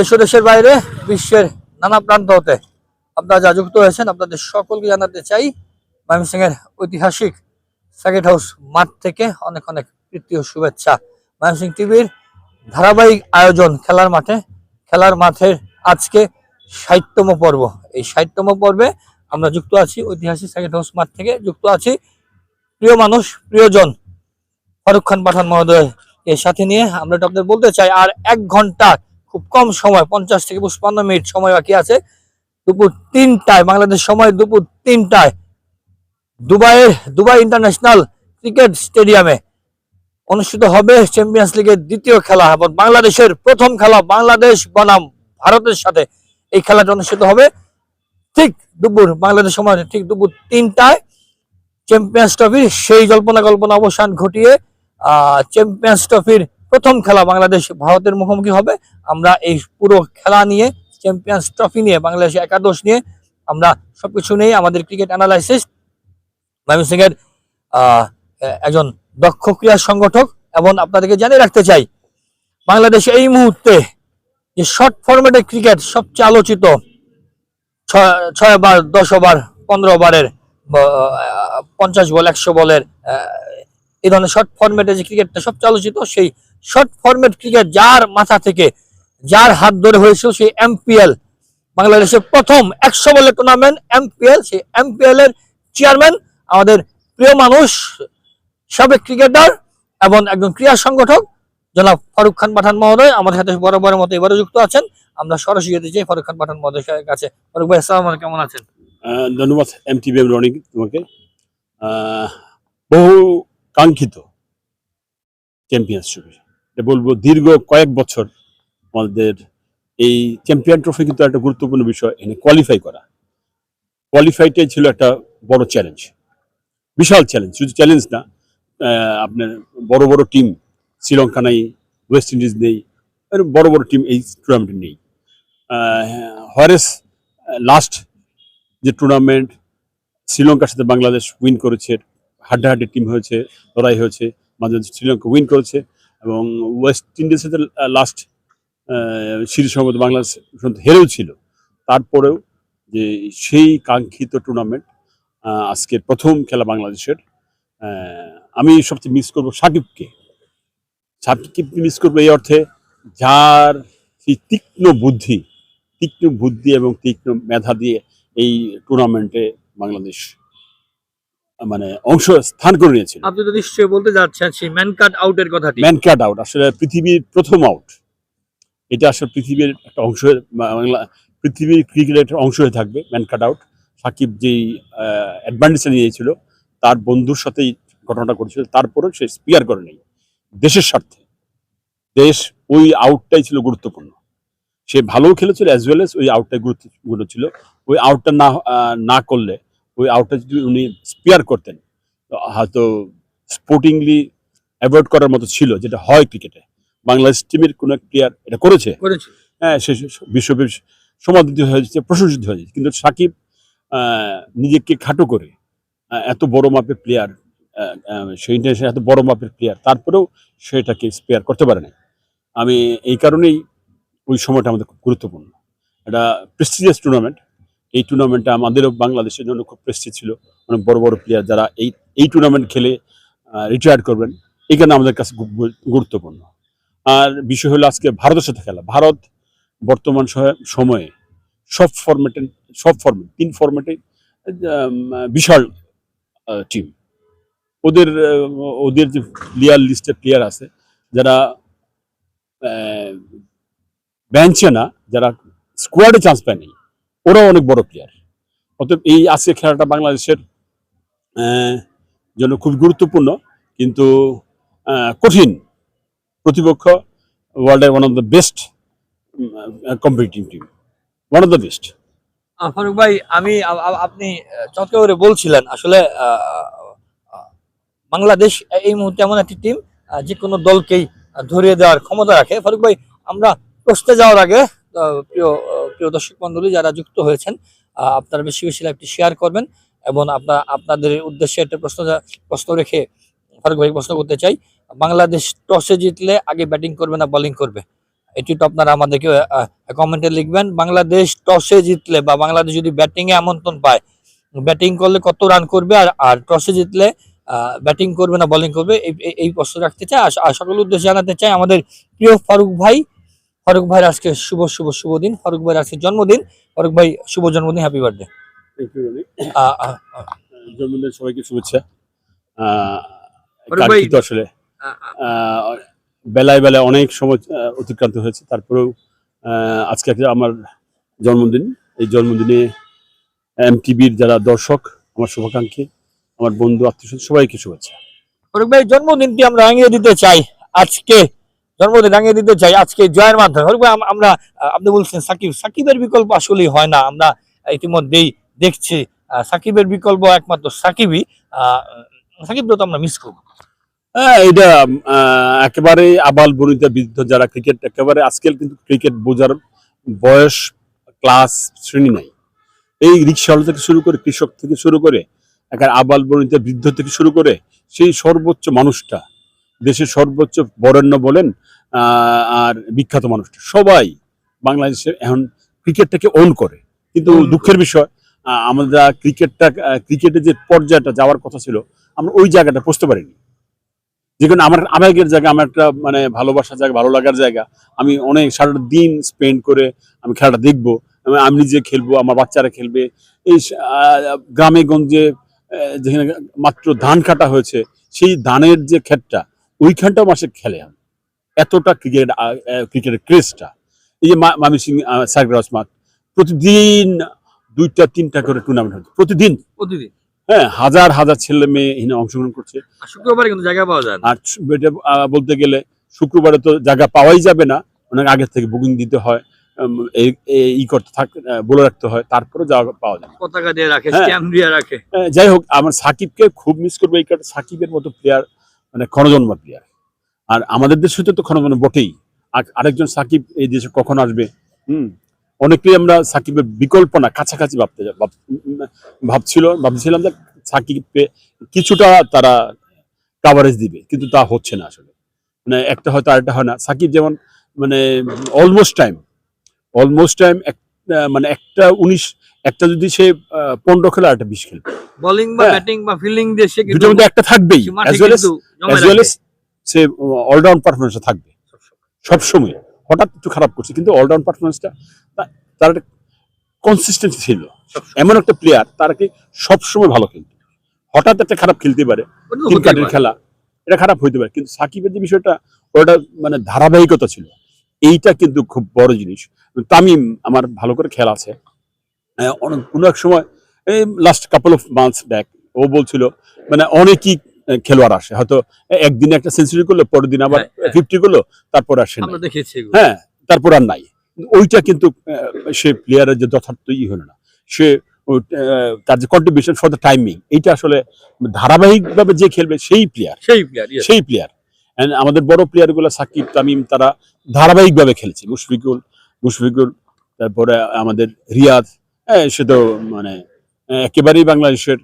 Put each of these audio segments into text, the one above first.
দেশ দেশের বাইরে বিশ্বের নানা প্রান্ত হতে আপনারা যা যুক্ত হয়েছেন আপনাদের সকলকে জানাতে চাই ময়মনসিংহের ঐতিহাসিক সার্কিট হাউস মাঠ থেকে অনেক অনেক ও শুভেচ্ছা। ময়মনসিংহ টিভির ধারাবাহিক আয়োজন খেলার মাঠে, খেলার মাঠের আজকে ষাটতম পর্ব। এই ষাটতম পর্বে আমরা যুক্ত আছি, ঐতিহাসিক সার্কিট হাউস মাঠ থেকে যুক্ত আছি। প্রিয় মানুষ, প্রিয়জন, ফারুক খান পাঠান মহোদয় এর সাথে নিয়ে আমরা আপনাদের বলতে চাই, আর এক ঘণ্টা খুব কম সময়, পঞ্চাশ থেকে পঞ্চান্ন মিনিট সময় বাকি আছে। দুপুর তিনটায়, বাংলাদেশ সময় দুপুর তিনটায় দুবাইয়ের, দুবাই ইন্টারন্যাশনাল ক্রিকেট স্টেডিয়ামে অনুষ্ঠিত হবে চ্যাম্পিয়ন্স লিগের দ্বিতীয় খেলা। এবং বাংলাদেশের প্রথম খেলা বাংলাদেশ বনাম ভারতের সাথে এই খেলাটা অনুষ্ঠিত হবে ঠিক দুপুর, বাংলাদেশ সময় ঠিক দুপুর তিনটায় চ্যাম্পিয়ন্স ট্রফির সেই জল্পনা কল্পনা অবসান ঘটিয়ে চ্যাম্পিয়ন্স ট্রফির প্রথম খেলা বাংলাদেশ ভারতের মুখোমুখি হবে। আমরা এই পুরো খেলা নিয়ে চ্যাম্পিয়ন্স ট্রফি নিয়ে, বাংলাদেশ একাদশ নিয়ে আমরা সবকিছু নিয়ে আমাদের ক্রিকেট অ্যানালাইসিস ময়মনসিংহের একজন দক্ষ ক্রীড়া সংগঠক এবং আপনাদেরকে জানিয়ে রাখতে চাই, বাংলাদেশ এই মুহূর্তে যে শর্ট ফরম্যাটের ক্রিকেট সবচেয়ে আলোচিত, ছয় ছয় ওভার, দশ ওভার, পনেরো ওভারের পঞ্চাশ বল, একশো বলের এই ধরনের শর্ট ফরম্যাটে যে ক্রিকেটটা সবচেয়ে আলোচিত, সেই শর্ট ফরম্যাট ক্রিকেট যার মাথা থেকে, যার হাত ধরে হয়েছিল সেই এমপিএল বাংলাদেশের প্রথম একশো বলের টুর্নামেন্ট এমপিএল সেই এমপিএল এর চেয়ারম্যান আমাদের প্রিয় মানুষ, সাবেক ক্রিকেটার এবং একজন ক্রীড়া সংগঠক, জনাব ফারুক খান পাঠান মহোদয়, আমাদের সাথে বরাবরের মতো এবারও যুক্ত আছেন। আমরা সরাসরি যেতে চাই ফারুক খান পাঠান মহোদয়ের কাছে। ফারুক ভাই, আসসালাম কেমন আছেন? ধন্যবাদ এম টি এম রনিং তোমাকে। বহু কাঙ্ক্ষিত চ্যাম্পিয়নশিপ এটা বলব দীর্ঘ কয়েক বছর আমাদের এই চ্যাম্পিয়ন ট্রফি কিন্তু একটা গুরুত্বপূর্ণ বিষয় এখানে কোয়ালিফাই করা। কোয়ালিফাইটাই ছিল একটা বড় চ্যালেঞ্জ বিশাল চ্যালেঞ্জ শুধু চ্যালেঞ্জ না আপনার বড় বড় টিম শ্রীলঙ্কা নেই ওয়েস্ট ইন্ডিজ নেই বড় বড় টিম এই টুর্নামেন্টে নেই। হরেস লাস্ট যে টুর্নামেন্ট শ্রীলঙ্কার সাথে বাংলাদেশ উইন করেছে, হাড্ডাহাড্ডি টিম হয়েছে, লড়াই হয়েছে, মাঝে শ্রীলঙ্কা উইন করেছে। এবং ওয়েস্ট ইন্ডিজের লাস্ট সিরিজ সম্ভবত বাংলাদেশ হেরেও ছিল। তারপরেও যে সেই কাঙ্ক্ষিত টুর্নামেন্ট আজকে প্রথম খেলা বাংলাদেশের আমি সবচেয়ে মিস করব সাকিবকে। সাকিবকে মিস করব এই অর্থে যার সেই তীক্ষ্ণ বুদ্ধি তীক্ষ্ণ বুদ্ধি এবং তীক্ষ্ণ মেধা দিয়ে এই টুর্নামেন্টে বাংলাদেশ মানে অংশ স্থান করে নিয়েছিল। আপনি তো নিশ্চয়ই বলতে যাচ্ছেন সেই ম্যান কাট আউটের কথাটি। ম্যান কাট আউট আসলে পৃথিবীর প্রথম আউট এটা আসলে পৃথিবীর একটা অংশ বাংলা পৃথিবীর ক্রিকেটের একটা অংশ হয়ে থাকবে ম্যান কাট আউট সাকিব যেই অ্যাডভান্টেজটা নিয়েছিল তার বন্ধুর সাথেই ঘটনাটা করেছিল তারপরেও সে স্পিয়ার করে নেই দেশের স্বার্থে। দেশ ওই আউটটাই ছিল গুরুত্বপূর্ণ। সে ভালোও খেলেছিল অ্যাজ ওয়েল এস ওই আউটটাই গুরুত্বপূর্ণ ছিল। ওই আউটটা না না করলে ওই আউটটা যদি উনি স্পিয়ার করতেন তো হয়তো স্পোর্টিংলি অ্যাভয়েড করার মতো ছিল যেটা হয় ক্রিকেটে বাংলাদেশ টিমের কোনো এক প্লেয়ার এটা করেছে। করেছে। হ্যাঁ সে বিশ্বব্যাপী সমাদিত হয়েছে প্রশংসিত হয়েছে কিন্তু সাকিব নিজেকে খাটো করে এত বড় মাপের প্লেয়ার সেই ইন্টারন্যাশনাল এত বড় মাপের প্লেয়ার তারপরেও সেটাকে স্পেয়ার করতে পারে না আমি এই কারণেই ওই সময়টা আমাদের খুব গুরুত্বপূর্ণ। এটা প্রেস্টিজিয়াস টুর্নামেন্ট এই টুর্নামেন্টটা আমাদেরও বাংলাদেশের জন্য খুব প্রেস্টি ছিল। অনেক বড় বড় প্লেয়ার যারা এই এই টুর্নামেন্ট খেলে রিটায়ার করবেন। এই কারণে আমাদের কাছে গুরুত্বপূর্ণ। আর বিষয় হলো আজকে ভারতের সাথে খেলা। ভারত বর্তমান সময়ে সব ফরম্যাটে সব ফরম্যাট তিন ফরম্যাটে বিশাল টিম ওদের ওদের যে প্লেয়ার লিস্টের প্লেয়ার আছে, যারা বেঞ্চে না, যারা স্কোয়াডে চান্স পায়নি ওরাও অনেক বড় প্লেয়ার অতএব এই আজকে খেলাটা বাংলাদেশের জন্য খুব গুরুত্বপূর্ণ কিন্তু কঠিন। প্রতিপক্ষ ওয়ার্ল্ডের one of the best competitive team one of the best Faruk ভাই আমি আপনি আহ, করে বলছিলেন আসলে বাংলাদেশ এই মুহূর্তে এমন একটি টিম যে কোনো দলকেই ধরিয়ে দেওয়ার ক্ষমতা রাখে। ফারুক ভাই আমরা প্রশ্নে যাওয়ার আগে প্রিয় প্রিয় দর্শক মন্ডলী, যারা যুক্ত হয়েছেন আপনারা বেশি বেশি লাইভটি শেয়ার করবেন এবং আপনার, আপনাদের উদ্দেশ্যে একটা প্রশ্ন প্রশ্ন রেখে ফারুক ভাই প্রশ্ন করতে চাই, বাংলাদেশ টসে জিতলে আগে ব্যাটিং করবে না বোলিং করবে? এটি তো আপনারা আমাদেরকে কমেন্টে লিখবেন, বাংলাদেশ টসে জিতলে বা বাংলাদেশ যদি ব্যাটিং এ আমন্ত্রণ পায় ব্যাটিং করলে কত রান করবে আর আর টসে জিতলে ব্যাটিং করবে না বোলিং করবে, এই প্রশ্ন রাখতে চাই। আর সকল উদ্দেশ্যে জানাতে চাই আমাদের প্রিয় ফারুক ভাই ফারুক ভাইয়ের আজকে শুভ শুভ শুভ দিন। ফারুক ভাইয়ের আজকে জন্মদিন। ফারুক ভাই শুভ জন্মদিন হ্যাপি বার্থডে জন্মদিন সবাইকে শুভেচ্ছা। আসলে বেলায় বেলায় অনেক সময় আহ, অতিক্রান্ত হয়েছে। তারপরেও আহ, আজকে আমার জন্মদিন। এই জন্মদিনে এম টিভির যারা দর্শক আমার শুভাকাঙ্ক্ষী আমার বন্ধু আত্মীয় সবাইকে শুভেচ্ছা। ফারুক ভাই জন্মদিনটি আমরা রাঙিয়ে দিতে চাই। আজকে জন্মদিন রাঙিয়ে দিতে চাই আজকে জয়ের মাধ্যমে। আমরা আপনি বলছেন সাকিব। সাকিবের বিকল্প আসলেই হয় না। আমরা ইতিমধ্যেই দেখছি সাকিবের বিকল্প একমাত্র সাকিবই। আহ, সাকিবকে তো আমরা মিস করব। হ্যাঁ এটা একেবারে আবাল বনিতা বৃদ্ধ যারা ক্রিকেট একেবারে আজকাল কিন্তু ক্রিকেট বোঝার বয়স ক্লাস শ্রেণি নাই। এই রিক্সাওয়ালা থেকে শুরু করে কৃষক থেকে শুরু করে একেবারে আবাল বনিতা বৃদ্ধ থেকে শুরু করে সেই সর্বোচ্চ মানুষটা দেশের সর্বোচ্চ বরেণ্য বলেন আর বিখ্যাত মানুষ সবাই বাংলাদেশে এখন ক্রিকেটটাকে ওন করে। কিন্তু দুঃখের বিষয় আমরা ক্রিকেটটা ক্রিকেটের যে পর্যায়টা যাওয়ার কথা ছিল আমরা ওই জায়গাটা পৌঁছতে পারিনি। যেখানে আমার আবেগের জায়গা আমার একটা মানে ভালোবাসার জায়গা ভালো লাগার জায়গা। আমি অনেক সারাটা দিন স্পেন্ড করে আমি খেলাটা দেখব। আমি নিজে খেলব আমার বাচ্চারা খেলবে। এই গ্রামে গঞ্জে যেখানে মাত্র ধান কাটা হয়েছে সেই ধানের যে ক্ষেতটা ওইখানটাও মাসে খেলে আমি। এতটা ক্রিকেট ক্রিকেটের ক্রেজটা এই যে মামি সিং সার্গ্রাস মাঠ প্রতিদিন দুইটা তিনটা করে টুর্নামেন্ট হচ্ছে। প্রতিদিন। প্রতিদিন? হ্যাঁ হাজার হাজার ছেলে মেয়ে এখানে অংশগ্রহণ করছে। শুক্রবারে কিন্তু জায়গা পাওয়া যায় না। আর বলতে গেলে শুক্রবারে তো জায়গা পাওয়াই যাবে না। অনেক আগে থেকে বুকিং দিতে হয়। এই করতে থাক বলে রাখতে হয়। তারপরে জায়গা পাওয়া যায় পতাকা দিয়ে রাখে হ্যাঁ। স্ট্যাম্প দিয়ে রাখে। যাই হোক আমার সাকিবকে খুব মিস করব এই কারণে সাকিবের মতো প্লেয়ার মানে ক্ষণজন্ম প্লেয়ার আর। আমাদের দেশে তো ক্ষণজন্ম বটেই। আর আরেকজন সাকিব এই দেশে কখন আসবে? হুম? অনেকেই আমরা সাকিবের বিকল্প না, কাছাকাছি ভাবতে ভাবছিল, ভাবছিলাম যে সাকিবকে কিছুটা তারা কাভারেজ দিবে, কিন্তু তা হচ্ছে না আসলে। মানে একটা হয়তো আরেকটা হয় না। সাকিব যেমন মানে অলমোস্ট টাইম অলমোস্ট টাইম মানে একটা উনিশ একটা যদি সে পনেরো খেলে আর একটা বিশ খেলবে বোলিং বা। ব্যাটিং বা ফিল্ডিং দিয়ে সে কিন্তু দুটোর মধ্যে একটা থাকবেই। সে অলরাউন্ড পারফরমেন্স থাকবে। সবসময় হঠাৎ একটু খারাপ করছে কিন্তু অলরাউন্ড পারফরমেন্সটা তার কনসিস্টেন্সি ছিল। এমন একটা প্লেয়ার তার কি সবসময় ভালো খেলতে হঠাৎ একটা খারাপ খেলতে পারে ওটা তো তিন হতেই কাটের পারে। খেলা এটা খারাপ হইতে পারে। কিন্তু সাকিবের যে বিষয়টা ওটা মানে ধারাবাহিকতা ছিল। এইটা কিন্তু খুব বড় জিনিস। তামিম আমার ভালো করে খেলা আছে। অনেক- কোনো এক সময় এই last couple of months back ও বলছিল মানে অনেকই খেলোয়াড় আসে। হয়তো একদিনে একটা সেঞ্চুরি করল পরের দিন আবার হ্যাঁ, হ্যাঁ। ফিফটি করল তারপর আসে। হ্যাঁ তারপর আর নাই। ওইটা কিন্তু সে প্লেয়ারের যে যথার্থ ই হলো না। সে তার যে কন্ট্রিবিউশন ফর দ্য টাইমিং এইটা আসলে ধারাবাহিকভাবে যে খেলবে সেই প্লেয়ার সেই প্লেয়ার সেই প্লেয়ার আমাদের বড় প্লেয়ারগুলো সাকিব তামিম তারা ধারাবাহিকভাবে খেলছে। মুশফিকুল মুশফিকুল তারপরে আমাদের হ্যাঁ, সে তো মানে একেবারেই বাংলাদেশের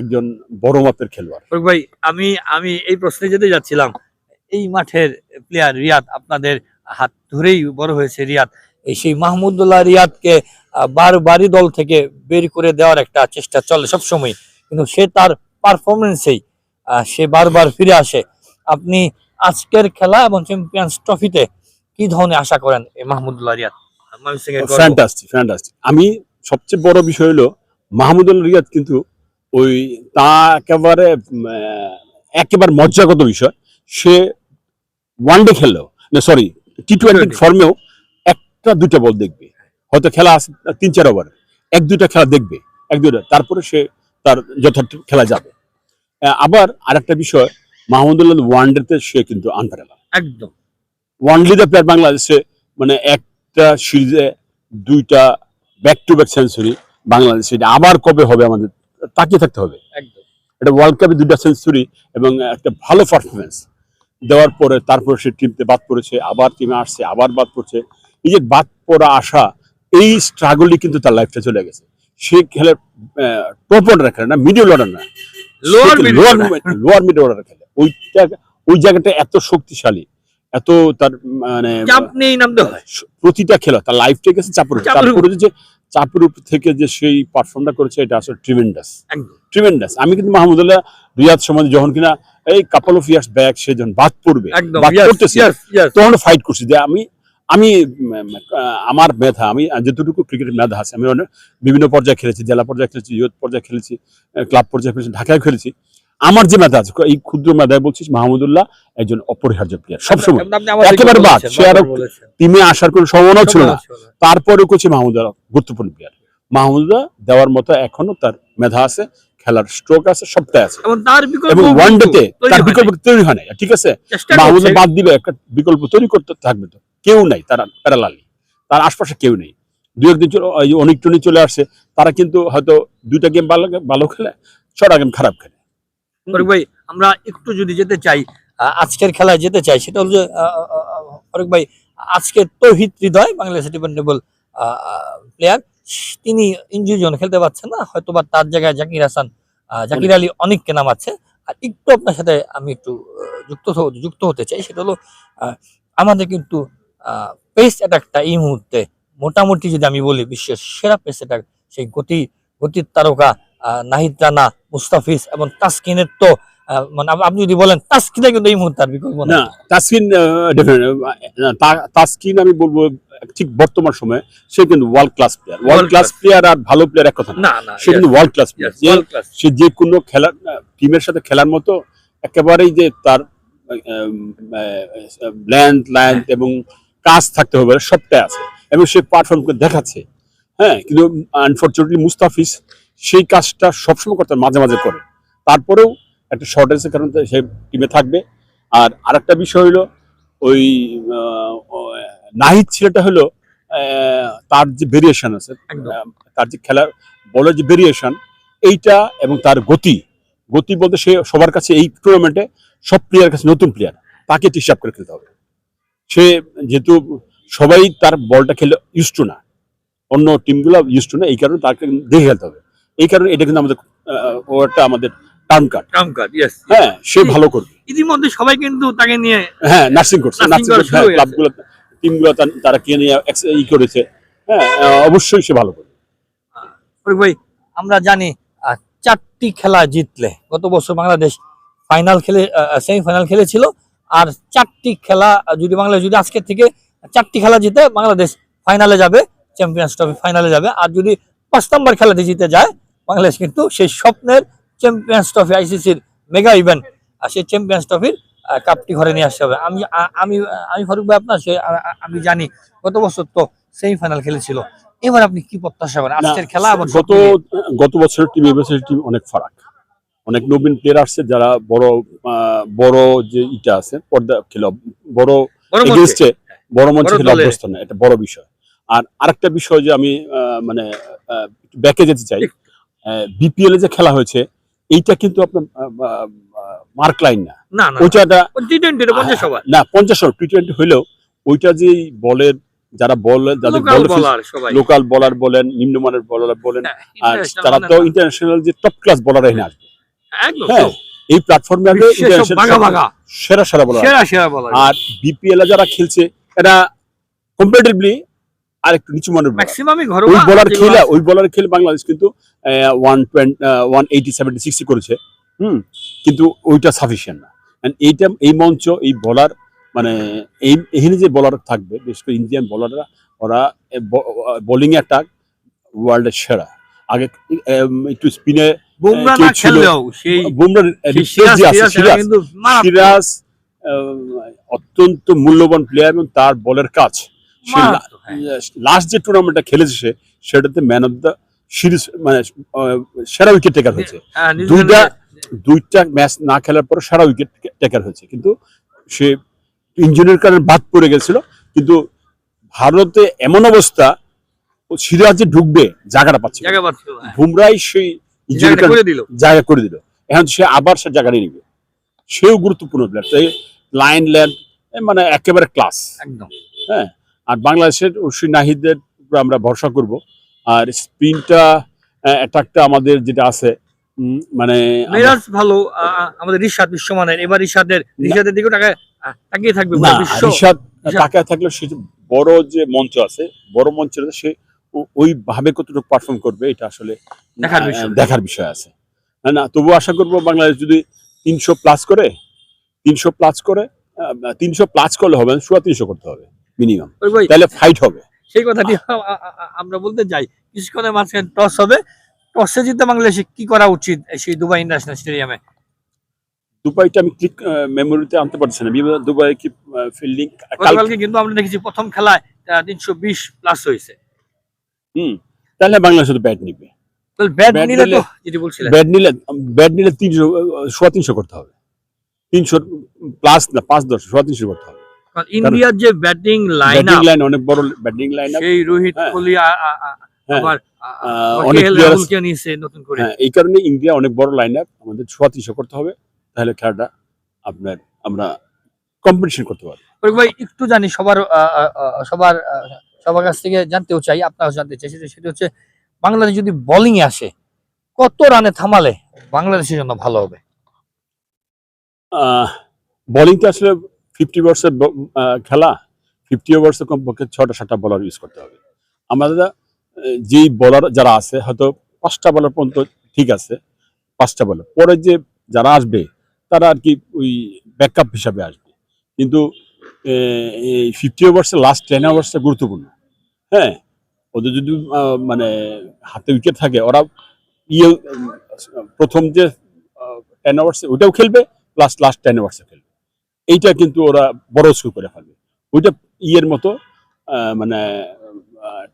একজন বড় মাপের খেলোয়াড়। ভাই আমি আমি এই প্রশ্নে যেতে যাচ্ছিলাম এই মাঠের প্লেয়ার রিয়াদ আপনাদের হাত ধরেই বড় হয়েছে রিয়াদ। এই সেই মাহমুদুল্লাহ রিয়াদকে বারবারই দল থেকে বের করে দেওয়ার একটা চেষ্টা চলে সবসময় কিন্তু সে তার পারফরমেন্সেই সে বারবার ফিরে আসে। আপনি আজকের খেলা এবং চ্যাম্পিয়ন্স ট্রফিতে কি ধরনের আশা করেন এই মাহমুদুল্লাহ রিয়াদ? আমি সবচেয়ে বড় বিষয় হলো মাহমুদুল রিয়াদ কিন্তু ওই তা একেবারে একেবারে মজ্জাগত বিষয়। সে ওয়ান ডে খেললেও না সরি টি টোয়েন্টি ফর্মেও একটা দুইটা বল দেখবে। হয়তো খেলা আছে তিন চার ওভার এক দুইটা খেলা দেখবে। এক দুইটা। তারপরে সে তার যথার্থ খেলা যাবে। আবার আরেকটা বিষয় মাহমুদুল্লাহ ওয়ান ডেতে সে কিন্তু আনপ্যারালা একদম। ওয়ান লিডার প্লেয়ার বাংলাদেশে মানে একটা সিরিজে দুইটা ব্যাক টু ব্যাক সেঞ্চুরি বাংলাদেশে এটা আবার কবে হবে আমাদের তাকিয়ে থাকতে হবে। একদম। এটা ওয়ার্ল্ড কাপে দুটা সেঞ্চুরি এবং একটা ভালো পারফরমেন্স দেওয়ার পরে তারপরে সে টিমতে বাদ পড়েছে আবার টিমে আসছে আবার বাদ পড়ছে। এই যে বাদ পড়া আসা এই স্ট্রাগলই কিন্তু তার লাইফটা চলে গেছে। সে খেলে টপ অর্ডার খেলে না মিডিল অর্ডার না লোয়ার লোয়ার মিডল অর্ডার খেলে। ওইটা ওই জায়গাটা এত শক্তিশালী। এত তার মানে চাপ নিয়েই নামতে হয়। প্রতিটা খেলা তার লাইফটাই গেছে চাপের চাপের তারপরে যে চাপের উপর থেকে যে সেই পারফর্মটা করেছে এটা আসলে ট্রিমেন্ডাস ট্রিমেন্ডাস আমি কিন্তু মাহমুদুল্লাহ রিয়াদ সময় যখন কিনা এই কাপল অফ ইয়ার্স ব্যাক সে যখন বাদ পড়বে বাদ. তখন ফাইট করছি যে আমি আমি আমার মেধা আমি যতটুকু ক্রিকেটের মেধা আছে আমি অনেক বিভিন্ন পর্যায়ে খেলেছি জেলা পর্যায়ে খেলেছি ইয়ুথ পর্যায়ে খেলেছি ক্লাব পর্যায়ে খেলেছি ঢাকায় খেলেছি। আমার যে মেধা আছে এই ক্ষুদ্র মেধায় বলছিস মাহমুদুল্লাহ একজন অপরিহার্য প্লেয়ার সবসময়। একেবারে বাদ। সে আরো- টিমে আসার কোনো সম্ভাবনাও ছিল না। তারপরেও করছে মাহমুদুল্লাহ গুরুত্বপূর্ণ প্লেয়ার মাহমুদুল্লাহ দেওয়ার মতো এখনও তার মেধা আছে খেলার স্ট্রোক আছে সবটাই আছে। এবং ওয়ান ডেতে তৈরি বিকল্প তৈরি হয় না ঠিক আছে? মাহমুদুল্লাহ বাদ দিলে একটা বিকল্প তৈরি করতে থাকবে তো। কেউ নাই তারা প্যারালালি তার আশপাশে কেউ নেই। দু একদিন অনেক টনি চলে আসছে তারা কিন্তু হয়তো দুইটা গেম ভালো ভালো খেলে ছটা গেম খারাপ খেলে। ফারুক ভাই আমরা একটু যদি যেতে চাই আজকের খেলায় যেতে চাই সেটা হলো যে ফারুক ভাই আজকে তৌহিদ হৃদয় বাংলাদেশ ডিপেন্ডেবল প্লেয়ার তিনি ইঞ্জুরি জন্য খেলতে পারছেন না হয়তো বা তার জায়গায় জাকির হাসান জাকির আলী অনেককে নামাচ্ছে। আর একটু আপনার সাথে আমি একটু যুক্ত যুক্ত হতে চাই সেটা হলো আহ, আমাদের কিন্তু পেস অ্যাটাকটা এই মুহূর্তে মোটামুটি যদি আমি বলি বিশ্বের সেরা পেস অ্যাটাক সেই গতি গতির তারকা নাহিদ রানা মুস্তাফিজ এবং তাসকিনের তো মানে আপনি যদি বলেন তাসকিনে কিন্তু এই মুহূর্তে আর বিকল্প না তাসকিন তাসকিন আমি বলব ঠিক বর্তমান সময়ে সে কিন্তু world class player world class player আর ভালো প্লেয়ার এক কথা না। সে কিন্তু ওয়ার্ল্ড ক্লাস প্লেয়ার সে যে কোনো খেলার টিমের সাথে খেলার মতো একেবারেই যে তার ল্যান্ড ল্যান্ড এবং কাজ থাকতে হবে সবটাই আছে। এবং সে পারফর্ম করে দেখাচ্ছে। হ্যাঁ কিন্তু আনফর্চুনেটলি মুস্তাফিজ সেই কাজটা সবসময় করতে মাঝে মাঝে করে। তারপরেও একটা শর্টেজের কারণে সে টিমে থাকবে। আর আরেকটা বিষয় হলো ওই নাহিদ ছেলেটা হলো তার যে ভেরিয়েশন আছে তার যে খেলার বলের যে ভেরিয়েশন এইটা এবং তার গতি গতি বলতে সে সবার কাছে এই টুর্নামেন্টে সব প্লেয়ার কাছে নতুন প্লেয়ার তাকে হিসাব করে খেলতে হবে। সে যেহেতু সবাই তার বলটা খেলে ইউজ টু না অন্য টিমগুলো ইউজ টু না এই কারণে তাকে দেখে খেলতে হবে। এই কারণে এটা কিন্তু আমাদের ও একটা আমাদের term card trump card yes হ্যাঁ সে ভালো করবে। ইতিমধ্যে সবাই কিন্তু তাকে নিয়ে হ্যাঁ নার্সিং করছে। নার্সিং করছে শুরু হয়ে গেছে। ক্লাবগুলো টিমগুলো তারা কে নিয়ে ই করেছে। হ্যাঁ অবশ্যই সে ভালো করবে। ভাই আমরা জানি চারটি খেলা জিতলে গত বছর বাংলাদেশ ফাইনাল খেলে সেমিফাইনাল খেলেছিল আর চারটি খেলা যদি বাংলাদেশ যদি আজকে থেকে চারটি খেলা জিতে বাংলাদেশ ফাইনালে যাবে চ্যাম্পিয়ন্স ট্রফি ফাইনালে যাবে আর যদি পাঁচ নম্বর খেলাতে জিতে যায় বাংলাদেশ কিন্তু সেই স্বপ্নের চ্যাম্পিয়ন্স ট্রফি আইসিসির মেগা ইভেন্ট আর সেই চ্যাম্পিয়ন্স ট্রফির কাপটি ঘরে নিয়ে আসতে হবে। আমি আমি আমি ফারুক ভাই আপনার আমি জানি গত বছর তো সেমিফাইনাল খেলেছিল। এবার আপনি কি প্রত্যাশা করেন? আজকের খেলা আবার গত গত বছরের টিম এবছরের টিম অনেক ফারাক। অনেক নবীন প্লেয়ার আসছে যারা বড় বড় যে ইটা আছে পর্দা খেলা বড়। এগেনস্টে বড় মঞ্চে খেলে অভ্যস্ত না এটা বড় বিষয়। আর আরেকটা বিষয় যে আমি মানে ব্যাকে যেতে চাই বিপিএল এ যে খেলা হয়েছে এইটা কিন্তু আপনার মার্ক লাইন না। না পঞ্চাশ ওভার। টি টোয়েন্টি হলেও ওইটা যে বলের যারা বল যাদের লোকাল বল বলার লোকাল বলার বলেন নিম্নমানের বলার বলেন হ্যাঁ, আর তারা তো ইন্টারন্যাশনাল যে টপ ক্লাস বলার এখানে আসবে। হ্যাঁ এই প্ল্যাটফর্মে আসবে সেরা সেরা বলার আর বিপিএল এ যারা খেলছে এরা কম্পারেটিভলি আর একটু নিচু মানের ওই বলার খেলে ওই বলার খেলে বাংলাদেশ কিন্তু one twenty one eighty seventy sixty করেছে। হুম? কিন্তু ওইটা সাফিসিয়েন্ট না। এইটা এই মঞ্চ এই বলার মানে এই এখানে যে বলার থাকবে বিশেষ করে ইন্ডিয়ান বলাররা ওরা বোলিং অ্যাটাক ওয়ার্ল্ডের সেরা। আগে একটু স্পিনে অত্যন্ত মূল্যবান প্লেয়ার এবং তার বলের কাজ। লাস্ট যে টুর্নামেন্টটা খেলেছে সে সেটাতে ম্যান অফ দ্য সিরিজ মানে সেরা উইকেট টেকার হয়েছে। হ্যাঁ, দুইটা দুইটা ম্যাচ না খেলার পর সারা উইকেট টেকার হয়েছে। কিন্তু সে ইঞ্জিনের কারণে বাদ পড়ে গেছিল। কিন্তু ভারতে এমন অবস্থা সিরাজে ঢুকবে জায়গাটা পাচ্ছে। বুমরাই সেই ইঞ্জিনের জায়গাটা করে দিল। জায়গা করে দিল। এখন সে আবার সে জায়গা নিয়ে নিবে। সেও গুরুত্বপূর্ণ প্লেয়ার তাই লাইন ল্যান্ড মানে একেবারে ক্লাস একদম। হ্যাঁ। আর বাংলাদেশের অবশ্যই নাহিদের উপরে আমরা ভরসা করব। আর স্পিনটা অ্যাটাকটা আমাদের যেটা আছে মানে মেরাজ ভালো আমাদের রিশাদ বিশ্বমানের। এবার রিশাদের দিকেও টাকা তাকিয়ে থাকবে না তাকায় থাকলে সে বড় যে মঞ্চ আছে বড় মঞ্চে সে ওইভাবে কতটুকু পারফর্ম করবে এটা আসলে দেখার বিষয়। দেখার বিষয় আছে। না, না তবু আশা করব বাংলাদেশ যদি তিনশো প্লাস করে তিনশো প্লাস করে তিনশো প্লাস করলে হবে সোয়া তিনশো করতে হবে। মিনিমাম। তাহলে ফাইট হবে। সেই কথাটি আমরা বলতে যাই কিছুক্ষণের মাঝখানে টস হবে। টসে জিতে বাংলাদেশে কি করা উচিত সেই দুবাই ইন্টারন্যাশনাল স্টেডিয়ামে দুবাইটা আমি ক্লিক মেমোরিতে আনতে পারছি না। দুবাই কি ফিল্ডিং কিন্তু আমরা দেখেছি প্রথম খেলায় তিনশো বিশ প্লাস হয়েছে। হুম তাহলে বাংলাদেশ ব্যাট নিবে। ব্যাট নিলে তো যেটি বলছিলেন। ব্যাট নিলে ব্যাট নিলে তিনশো সোয়া তিনশো করতে হবে। তিনশো প্লাস না পাঁচ দশ সোয়া তিনশো করতে হবে। ইন্ডিয়ার যে ব্যাটিং লাইন লাইন অনেক বড় ব্যাটিং লাইন সেই রোহিত হ্যাঁ। কোহলি হ্যাঁ। আবার অনেক player নিয়েছে নতুন করে। হ্যাঁ এই কারণে ইন্ডিয়া অনেক বড় লাইন আপ আমাদের সোয়া তিনশো করতে হবে তাহলে খেলাটা আপনার আমরা কম্পিটিশন করতে ফরিদ ভাই একটু জানি সবার সবার সবার কাছ থেকে জানতেও চাই আপনারাও জানতে চাই সেটা সেটা হচ্ছে বাংলাদেশ যদি বোলিং এ আসে কত রানে থামালে বাংলাদেশের জন্য ভালো হবে? বোলিং বোলিংটা আসলে ফিফটি ওভার্সের খেলা, ফিফটি ওভার্সে কমপক্ষে ছটা সাতটা বলার ইউজ করতে হবে। আমাদের যেই বলার যারা আছে, হয়তো পাঁচটা বলার পর্যন্ত ঠিক আছে, পাঁচটা বলার পরে যে যারা আসবে, তারা আর কি ওই ব্যাকআপ হিসাবে আসবে। কিন্তু এই ফিফটি ওভার্সের লাস্ট টেন ওভার্সটা গুরুত্বপূর্ণ। হ্যাঁ ওদের যদি মানে হাতে উইকেট থাকে, ওরা ইয়ে প্রথম যে টেন ওভার্সে ওইটাও খেলবে প্লাস লাস্ট টেন ওভার্সে খেলবে। এইটা কিন্তু ওরা বড় স্কোর করে ফেলবে ওইটা ইয়ের মতো মানে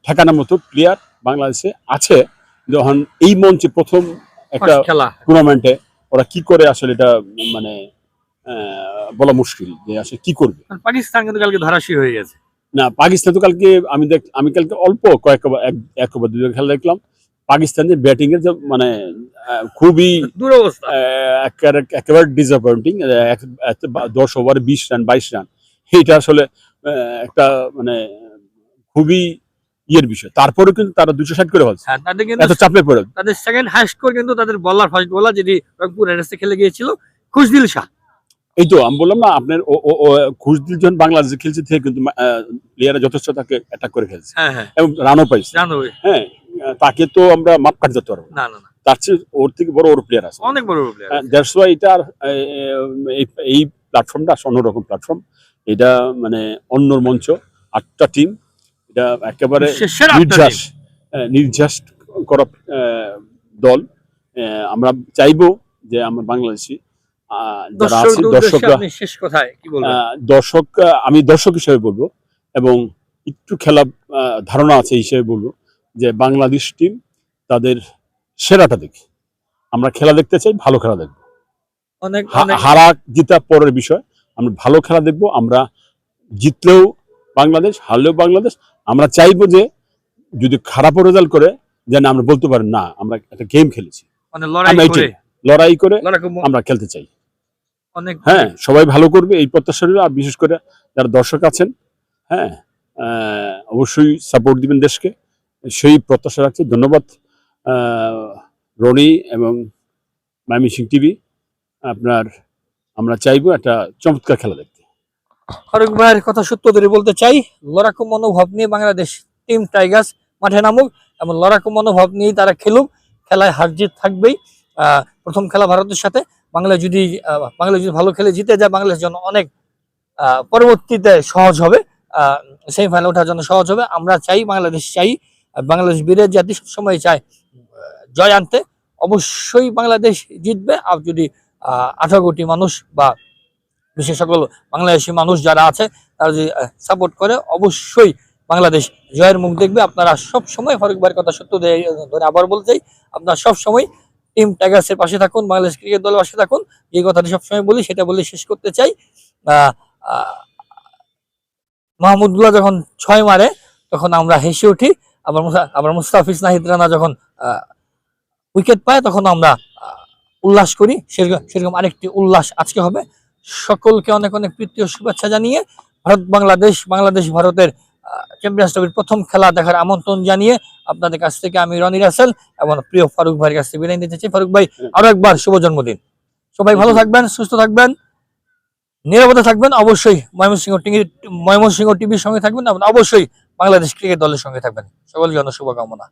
ঠেকানোর মতো প্লেয়ার বাংলাদেশে আছে। যখন এই মঞ্চে প্রথম একটা খেলা। টুর্নামেন্টে ওরা কি করে আসলে এটা মানে আহ, বলা মুশকিল যে আসলে কি করবে। পাকিস্তান কিন্তু কালকে ধারাশি হয়ে গেছে। না পাকিস্তান তো কালকে আমি দেখ আমি কালকে অল্প কয়েক ওভার- এক দুই খেলা দেখলাম। পাকিস্তানের ব্যাটিং এর যে মানে খুবই দুরবস্থা। একেবারে ডিসঅ্যাপয়েন্টিং দশ ওভারে বিশ রান বাইশ রান এইটা আসলে একটা মানে খুবই ইয়ের বিষয়। তারপরে কিন্তু তারা দুশো ষাট করে ফেলছে হ্যাঁ কিন্তু এত চাপে পড়ে তাদের সেকেন্ড হাই স্কোর কিন্তু তাদের বলার ফার্স্ট বলার যেটি রংপুর রাইডার্সে খেলে গিয়েছিল খুশদিল শাহ। এই তো আমি বললাম না আপনার খুশদিল যখন বাংলাদেশে খেলছে থেকে কিন্তু প্লেয়াররা যথেষ্ট তাকে অ্যাটাক করে খেলছে হ্যাঁ হ্যাঁ। এবং রানও পাইছে। হ্যাঁ তাকে তো আমরা মাপ কাটতে যেতে পারব না। না তার চেয়ে ওর থেকে বড় ওর প্লেয়ার আছে। অনেক বড় প্লেয়ার দ্যাটস ওয়াই এটা এই- প্ল্যাটফর্মটা অন্যরকম প্ল্যাটফর্ম এটা মানে অন্য মঞ্চ আটটা টিম এটা একেবারে নির্যাস নির্যাস করা আহ, দল। আহ, আমরা চাইব যে আমার বাংলাদেশি আহ, যারা আছে দর্শকরা দর্শক আমি দর্শক হিসেবে বলব এবং একটু খেলা ধারণা আছে হিসেবে বলব। যে বাংলাদেশ টিম তাদের সেরাটা দেখি। আমরা খেলা দেখতে চাই ভালো খেলা দেখব। অনেক হারা জিতা পরের বিষয়। আমরা ভালো খেলা দেখব আমরা জিতলেও বাংলাদেশ হারলেও বাংলাদেশ। আমরা চাইব যে যদি খারাপ রেজাল্ট করে যেন আমরা বলতে পারি না আমরা একটা গেম খেলেছি। মানে লড়াই করে। করে আমরা খেলতে চাই। অনেক হ্যাঁ সবাই ভালো করবে এই প্রত্যাশা রইল। আর বিশেষ করে যারা দর্শক আছেন হ্যাঁ আহ, অবশ্যই সাপোর্ট দিবেন দেশকে। সেই প্রত্যাশা রাখছি। ধন্যবাদ রনি এবং মামি সিং টিভি। আপনার, আমরা চাইব একটা চমৎকার খেলা দেখতে। ফারুক ভাইয়ের কথা সত্য ধরে বলতে চাই, লড়াকু মনোভাব নিয়ে বাংলাদেশ টিম টাইগার্স মাঠে নামুক এবং লড়াকু মনোভাব নিয়েই তারা খেলুক, খেলায় হার জিত থাকবেই। প্রথম খেলা ভারতের সাথে। বাংলা যদি বাংলা যদি ভালো খেলে জিতে যায় বাংলাদেশের জন্য অনেক পরবর্তীতে সহজ হবে। সেমিফাইনাল ওঠার জন্য সহজ হবে। আমরা চাই, বাংলাদেশ চাই বাংলাদেশ বীরের জাতি সবসময় চায় জয় আনতে। অবশ্যই বাংলাদেশ জিতবে। আর যদি আঠারো কোটি মানুষ বা বিশেষ সকল বাংলাদেশি মানুষ যারা আছে, তারা যদি সাপোর্ট করে, অবশ্যই বাংলাদেশ জয়ের মুখ দেখবে। আপনারা সব সময় ভাইয়ের কথা সত্য ধরে আবার বলতে আপনারা সব সময় টিম টাইগার্সের পাশে থাকুন, বাংলাদেশ ক্রিকেট দলের পাশে থাকুন। যে কথাটি সবসময় বলি, সেটা বলে শেষ করতে চাই। মাহমুদুল্লাহ যখন ছয় মারে, তখন আমরা হেসে উঠি। আবার আবার মুস্তাফিজ নাহিদ রানা যখন উইকেট পায়, তখন আমরা উল্লাস করি। সেরকম সেরকম আরেকটি উল্লাস আজকে হবে। সকলকে অনেক অনেক প্রীতি ও শুভেচ্ছা জানিয়ে ভারত বাংলাদেশ বাংলাদেশ ভারতের চ্যাম্পিয়ন্স ট্রফির প্রথম খেলা দেখার আমন্ত্রণ জানিয়ে আপনাদের কাছ থেকে আমি রনি রাসেল এবং প্রিয় ফারুক ভাইয়ের কাছ থেকে বিদায় নিতে চাই ফারুক ভাই, আরও একবার শুভ জন্মদিন। সবাই ভালো থাকবেন, সুস্থ থাকবেন, নিরাপদে থাকবেন। অবশ্যই ময়মনসিংহ টিভি, ময়মনসিংহ টিভির সঙ্গে থাকবেন এবং অবশ্যই বাংলাদেশ ক্রিকেট দলের সঙ্গে থাকবেন। সকলের জন্য শুভকামনা।